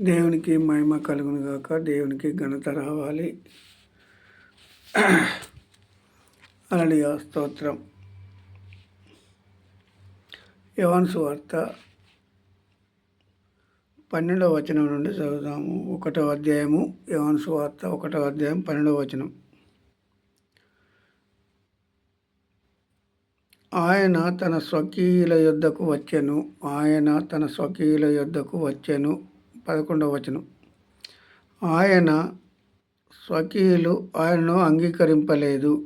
దేవునికి మహిమ కలుగును గాక దేవునికి ఘనత రావాలి. అలాంటి స్తోత్రం. యవాన్సు వార్త పన్నెండవ వచనం నుండి చదువుదాము. ఒకటో అధ్యాయము యవాన్సు వార్త ఒకటో అధ్యాయం పన్నెండవ వచనం. ఆయన తన స్వకీయుల యొద్దకు వచ్చెను. ఆయన తన స్వకీయుల యొద్దకు వచ్చెను. పదకొండవ వచనం. ఆయన స్వకీయులు ఆయనను అంగీకరింపలేదు.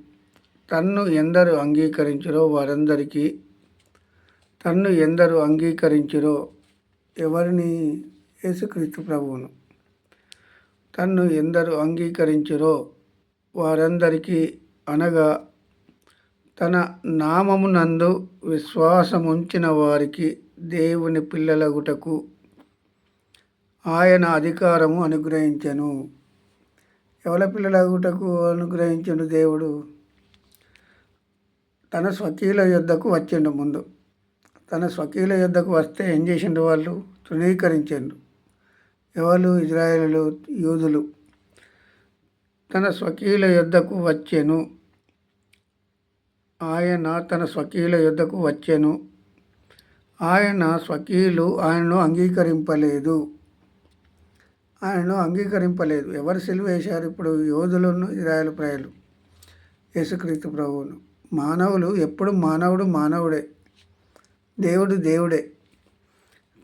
తన్ను ఎందరు అంగీకరించరో వారందరికీ తన్ను ఎందరు అంగీకరించరో ఎవరిని? యేసుక్రీస్తు ప్రభువును. తన్ను ఎందరు అంగీకరించరో వారందరికీ అనగా తన నామమునందు విశ్వాసముంచిన వారికి దేవుని పిల్లలగుటకు ఆయన అధికారము అనుగ్రహించను. ఎవల పిల్లలగుటకు అనుగ్రహించను దేవుడు? తన స్వకీల యుద్ధకు వచ్చిండు ముందు. తన స్వకీల యుద్ధకు వస్తే ఏం చేసిండు వాళ్ళు? తృణీకరించిండు. ఎవరు ఇజ్రాయేలు యూదులు. తన స్వకీల యుద్ధకు వచ్చెను. ఆయన తన స్వకీల యుద్ధకు వచ్చెను. ఆయన స్వకీలు ఆయనను అంగీకరింపలేదు. ఆయనను అంగీకరింపలేదు. ఎవరు సెలవు వేశారు? ఇప్పుడు యోధులను ఇరాయల ప్రజలు. యేసుక్రీస్తు ప్రభువును. మానవులు ఎప్పుడు మానవుడు మానవుడే. దేవుడు దేవుడే.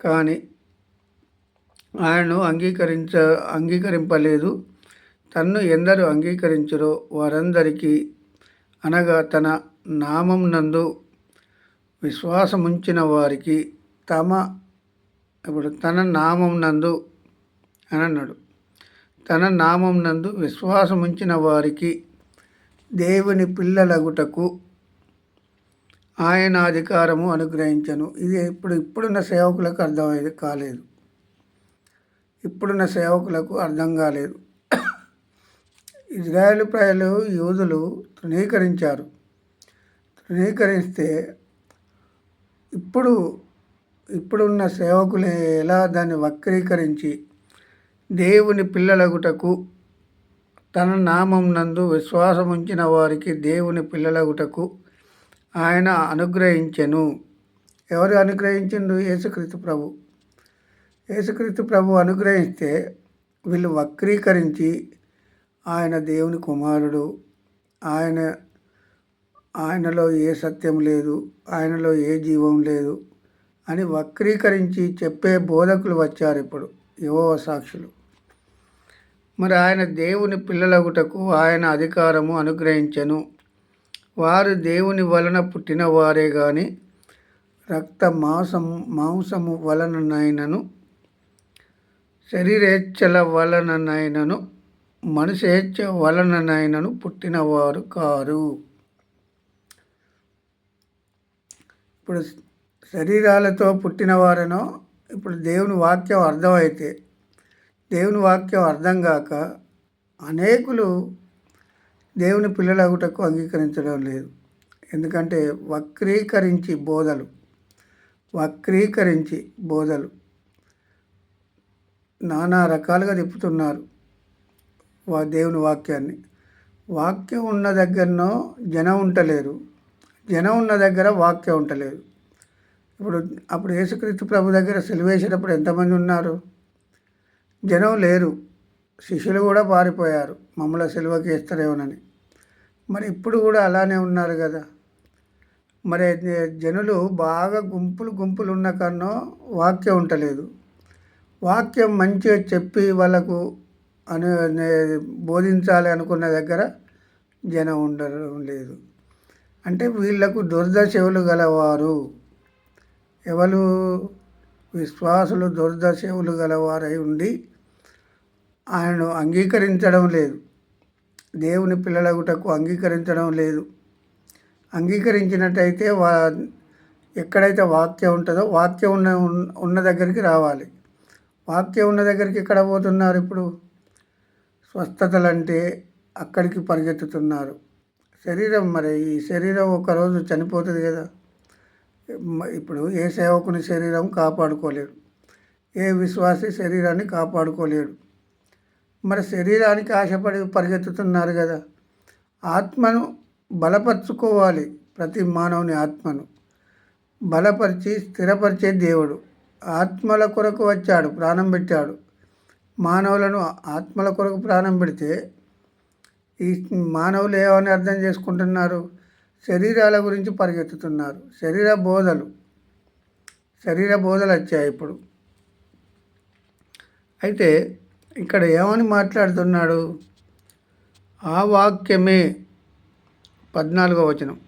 కానీ ఆయనను అంగీకరించ అంగీకరింపలేదు. తన్ను ఎందరు అంగీకరించరో వారందరికీ అనగా తన నామం నందు విశ్వాసముంచిన వారికి తమ ఇప్పుడు తన నామం నందు అని అన్నాడు తన నామం నందు విశ్వాసముంచిన వారికి దేవుని పిల్లలగుటకు ఆయన అధికారము అనుగ్రహించను. ఇది ఇప్పుడు ఇప్పుడున్న సేవకులకు అర్థమయ్యేది కాలేదు. ఇప్పుడున్న సేవకులకు అర్థం కాలేదు. ఇజ్రాయేల్ ప్రజలు యూదులు తృణీకరించారు. తృణీకరిస్తే ఇప్పుడు ఇప్పుడున్న సేవకులు ఎలా దాన్ని వక్రీకరించి దేవుని పిల్లలగుటకు తన నామం నందు విశ్వాసముంచిన వారికి దేవుని పిల్లలగుటకు ఆయన అనుగ్రహించెను. ఎవరు అనుగ్రహించిండు యేసుక్రీస్తు ప్రభు. యేసుక్రీస్తు ప్రభు అనుగ్రహిస్తే వీళ్ళు వక్రీకరించి ఆయన దేవుని కుమారుడు ఆయన ఆయనలో ఏ సత్యం లేదు ఆయనలో ఏ జీవం లేదు అని వక్రీకరించి చెప్పే బోధకులు వచ్చారు ఇప్పుడు. యువ సాక్షులు. మరి ఆయన దేవుని పిల్లలగుటకు ఆయన అధికారము అనుగ్రహించను. వారు దేవుని వలన పుట్టిన వారే కానీ రక్త మాంసం మాంసము వలననైనను శరీరేచ్ఛల వలననైనను మనుషేచ్ఛ వలననైనను పుట్టినవారు కారు. ఇప్పుడు శరీరాలతో పుట్టినవారనో ఇప్పుడు దేవుని వాక్యం అర్థమైతే దేవుని వాక్యం అర్థం కాక అనేకులు దేవుని పిల్లలగుటకు అంగీకరించడం లేదు. ఎందుకంటే వక్రీకరించి బోధలు వక్రీకరించి బోధలు నానా రకాలుగా తిప్పుతున్నారు వా దేవుని వాక్యాన్ని. వాక్యం ఉన్న దగ్గరనో జనం ఉండలేరు. జనం ఉన్న దగ్గర వాక్యం ఉండలేదు. ఇప్పుడు అప్పుడు యేసుక్రీస్తు ప్రభు దగ్గర సెలవేసేటప్పుడు ఎంతమంది ఉన్నారు? జనం లేరు. శిష్యులు కూడా పారిపోయారు. మమ్మల్ని సెలవుకి ఇస్తారేమోనని మరి ఇప్పుడు కూడా అలానే ఉన్నారు కదా. మరి జనులు బాగా గుంపులు గుంపులు ఉన్న కన్నా వాక్యం ఉండలేదు వాక్యం మంచిగా చెప్పి వాళ్ళకు అను బోధించాలి అనుకున్న దగ్గర జనం ఉండడం లేదు. అంటే వీళ్ళకు దుర్దశవులు గలవారు. ఎవరు విశ్వాసులు దుర్దశవులు గలవారై ఉండి ఆయనను అంగీకరించడం లేదు. దేవుని పిల్లలగుటకు అంగీకరించడం లేదు. అంగీకరించినట్టయితే వా ఎక్కడైతే వాక్యం ఉంటుందో వాక్యం ఉన్న ఉన్న దగ్గరికి రావాలి. వాక్యం ఉన్న దగ్గరికి ఎక్కడ పోతున్నారు ఇప్పుడు? స్వస్థతలు అంటే అక్కడికి పరిగెత్తుతున్నారు. శరీరం మరి ఈ శరీరం ఒకరోజు చనిపోతుంది కదా. ఇప్పుడు ఏ సేవకుని శరీరం కాపాడుకోలేడు. ఏ విశ్వాసి శరీరాన్ని కాపాడుకోలేడు. మరి శరీరానికి ఆశపడి పరిగెత్తుతున్నారు కదా. ఆత్మను బలపరుచుకోవాలి ప్రతి మానవుని ఆత్మను. బలపరిచి స్థిరపరిచే దేవుడు. ఆత్మల కొరకు వచ్చాడు ప్రాణం పెట్టాడు. మానవులను ఆత్మల కొరకు ప్రాణం పెడితే ఈ మానవులు ఏమని అర్థం చేసుకుంటున్నారు? శరీరాల గురించి పరిగెత్తుతున్నారు. శరీర బోధలు. శరీర బోధలు వచ్చాయి ఇప్పుడు. అయితే ఇక్కడ ఏమని మాట్లాడుతున్నాడు? ఆ వాక్యమే పద్నాలుగో వచనం.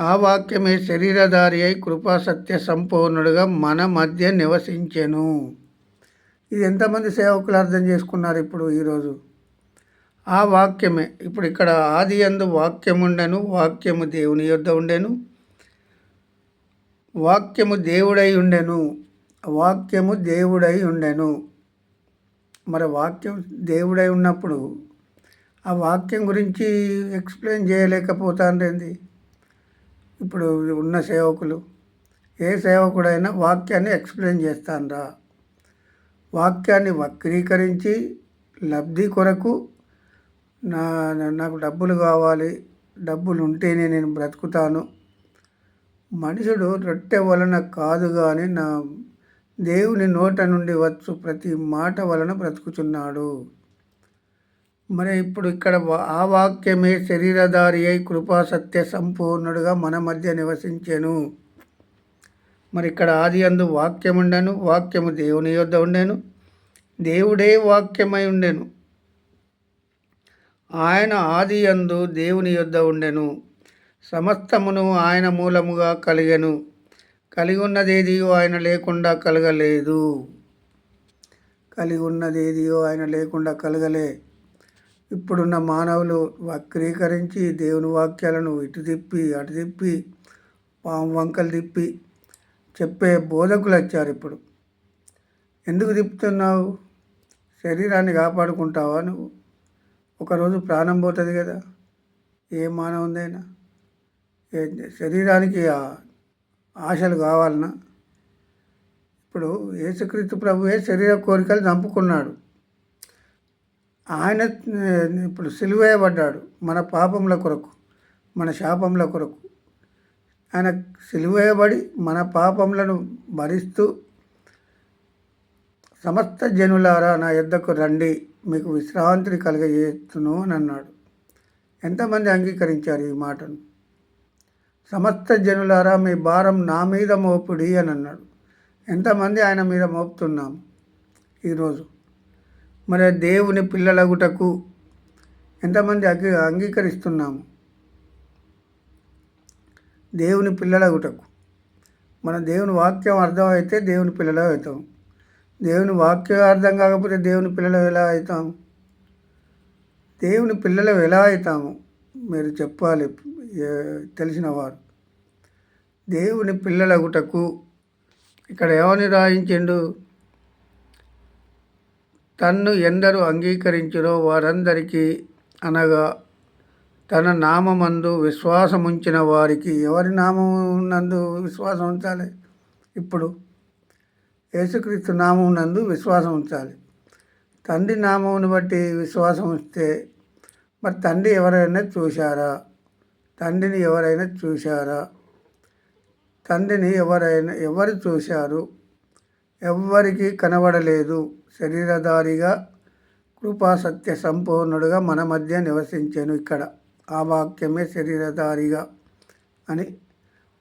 ఆ వాక్యమే శరీరధారి అయి కృపాసత్య సంపూర్ణుడుగా మన మధ్య నివసించెను. ఇది ఎంతమంది సేవకులు అర్థం చేసుకున్నారు ఇప్పుడు ఈరోజు ఆ వాక్యమే. ఇప్పుడు ఇక్కడ ఆది అందు వాక్యముండెను వాక్యము దేవుని యొద్ద ఉండెను వాక్యము దేవుడై ఉండెను. వాక్యము దేవుడై ఉండెను. మరి వాక్యం దేవుడై ఉన్నప్పుడు ఆ వాక్యం గురించి ఎక్స్ప్లెయిన్ చేయలేకపోతాండేంది? ఇప్పుడు ఉన్న సేవకులు ఏ సేవకుడైనా వాక్యాన్ని ఎక్స్ప్లెయిన్ చేస్తానరా వాక్యాన్ని వక్రీకరించి లబ్ధి కొరకు నా నాకు డబ్బులు కావాలి డబ్బులు ఉంటేనే నేను బ్రతుకుతాను. మనుషుడు రొట్టె వలన కాదు కానీ నా దేవుని నోట నుండి వచ్చు ప్రతి మాట వలన బ్రతుకుచున్నాడు. మరి ఇప్పుడు ఇక్కడ ఆ వాక్యమే శరీరధారి అయి కృపా సత్య సంపూర్ణుడుగా మన మధ్య నివసించెను. మరి ఇక్కడ ఆది అందు వాక్యముండెను వాక్యము దేవుని యొద్ద ఉండెను దేవుడే వాక్యమై ఉండెను. ఆయన ఆది అందు దేవుని యొద్ద ఉండెను. సమస్తమును ఆయన మూలముగా కలిగెను. కలిగి ఉన్నదేదియో ఆయన లేకుండా కలగలేదు. కలిగి ఉన్నదేదియో ఆయన లేకుండా కలగలే. ఇప్పుడున్న మానవులు వక్రీకరించి దేవుని వాక్యాలను ఇటు తిప్పి అటు తిప్పి పాము వంకలు తిప్పి చెప్పే బోధకులు వచ్చారు ఇప్పుడు. ఎందుకు తిప్పుతున్నావు? శరీరాన్ని కాపాడుకుంటావా నువ్వు? ఒకరోజు ప్రాణం పోతుంది కదా. ఏ మానవుందైనా శరీరానికి ఆశలు కావాలన్నా ఇప్పుడు యేసుక్రీస్తు ప్రభువే శరీర కోరికలు చంపుకున్నాడు. ఆయన ఇప్పుడు సిలువేయబడ్డాడు మన పాపముల కొరకు మన శాపముల కొరకు. ఆయన సిలువేయబడి మన పాపములను భరిస్తూ సమస్త జనులారా నా యుద్ధకు రండి మీకు విశ్రాంతిని కలగజేస్తును అని అన్నాడు. ఎంతమంది అంగీకరించారు ఈ మాటను? సమస్త జనులారా మీ భారం నా మీద మోపుడి అని అన్నాడు. ఎంతమంది ఆయన మీద మోపుతున్నాము ఈరోజు. మరి దేవుని పిల్లలగుటకు ఎంతమంది అంగీ అంగీకరిస్తున్నాము? దేవుని పిల్లలగుటకు. మన దేవుని వాక్యం అర్థమైతే దేవుని పిల్లలు అవుతాం. దేవుని వాక్యం అర్థం కాకపోతే దేవుని పిల్లలు ఎలా అవుతాం? దేవుని పిల్లలు ఎలా అవుతాము? మీరు చెప్పాలి. తెలిసినవారు దేవుని పిల్లలగుటకు ఇక్కడ ఏమని రాయించిండు? తన్ను ఎందరు అంగీకరించిరో వారందరికీ అనగా తన నామందు విశ్వాసముంచిన వారికి ఎవరి నామం విశ్వాసం ఉంచాలి? ఇప్పుడు యేసుక్రీస్తు నామం నందు విశ్వాసం ఉంచాలి. తండ్రి నామమును బట్టి విశ్వాసం ఉంచితే మరి తండ్రి ఎవరైనా చూశారా? తండ్రిని ఎవరైనా చూశారా? తండ్రిని ఎవరైనా ఎవరు చూశారు? ఎవ్వరికి కనబడలేదు. శరీరధారిగా కృపా సత్య సంపూర్ణుడుగా మన మధ్య నివసించాను ఇక్కడ. ఆ వాక్యమే శరీరధారిగా అని.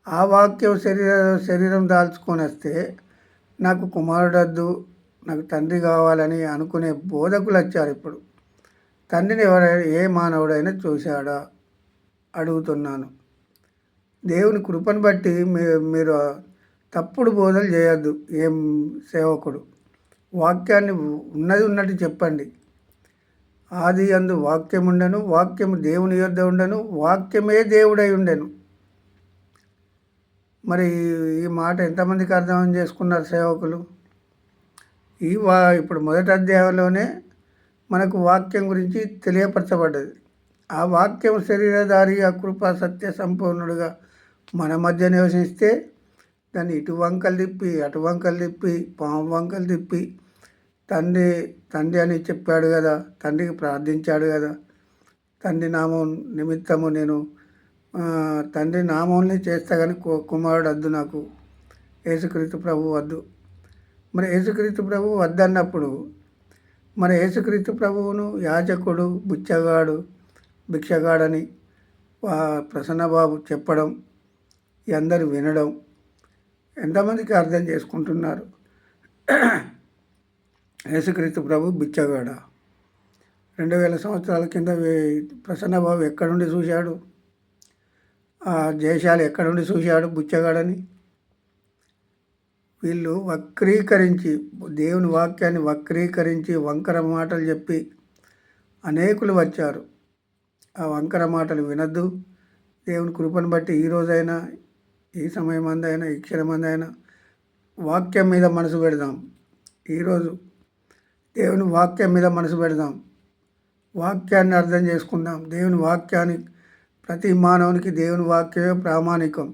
ఆ వాక్యం శరీర శరీరం దాల్చుకొని వస్తే నాకు కుమారుడద్దు నాకు తండ్రి కావాలని అనుకునే బోధకులు వచ్చారు ఇప్పుడు. తండ్రిని ఎవరైనా ఏ మానవుడైనా చూశాడా? అడుగుతున్నాను. దేవుని కృపను బట్టి మీరు తప్పుడు బోధలు చేయొద్దు ఏం సేవకుడు. వాక్యాన్ని ఉన్నది ఉన్నట్టు చెప్పండి. ఆది అందు వాక్యం ఉండను వాక్యము దేవుని యొద్ద ఉండను వాక్యమే దేవుడై ఉండెను. మరి ఈ మాట ఎంతమందికి అర్థం చేసుకున్నారు సేవకులు? ఈ వా ఇప్పుడు మొదటి అధ్యాయంలోనే మనకు వాక్యం గురించి తెలియపరచబడ్డది. ఆ వాక్యం శరీరధారి కృప సత్య సంపూర్ణుడుగా మన మధ్య నివసిస్తే దాన్ని ఇటు వంకలు తిప్పి అటు వంకలు తిప్పి పాము వంకలు తిప్పి తండ్రి తండ్రి అని చెప్పాడు కదా తండ్రికి ప్రార్థించాడు కదా తండ్రి నామం నిమిత్తము నేను తండ్రి నామంని చేస్తా కానీ కు- కుమారుడు వద్దు నాకు యేసుక్రీస్తు ప్రభు వద్దు. మరి యేసుక్రీస్తు ప్రభు వద్దన్నప్పుడు మరి యేసుక్రీస్తు ప్రభువును యాజకుడు బుచ్చగాడు భిక్షగాడని ప్రసన్నబాబు చెప్పడం అందరు వినడం ఎంతమందికి అర్థం చేసుకుంటున్నారు? యేసుక్రీస్తు ప్రభు బిచ్చగాడ? రెండు వేల సంవత్సరాల కింద ప్రసన్నబాబు ఎక్కడుండి చూశాడు? ఆ జయశాలి ఎక్కడుండి చూశాడు బుచ్చగాడని? వీళ్ళు వక్రీకరించి దేవుని వాక్యాన్ని వక్రీకరించి వంకర మాటలు చెప్పి అనేకులు వచ్చారు. ఆ వంకర మాటలు వినద్దు. దేవుని కృపను బట్టి ఈ రోజైనా ఈ సమయం అందైనా ఈ క్షణమందైనా వాక్యం మీద మనసు పెడదాం. ఈరోజు దేవుని వాక్యం మీద మనసు పెడదాం. వాక్యాన్ని అర్థం చేసుకుందాం. దేవుని వాక్యాన్ని ప్రతి మానవునికి దేవుని వాక్యమే ప్రామాణికం.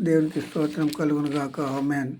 దేవునికి స్తోత్రం కలుగును గాక. ఆమెన్.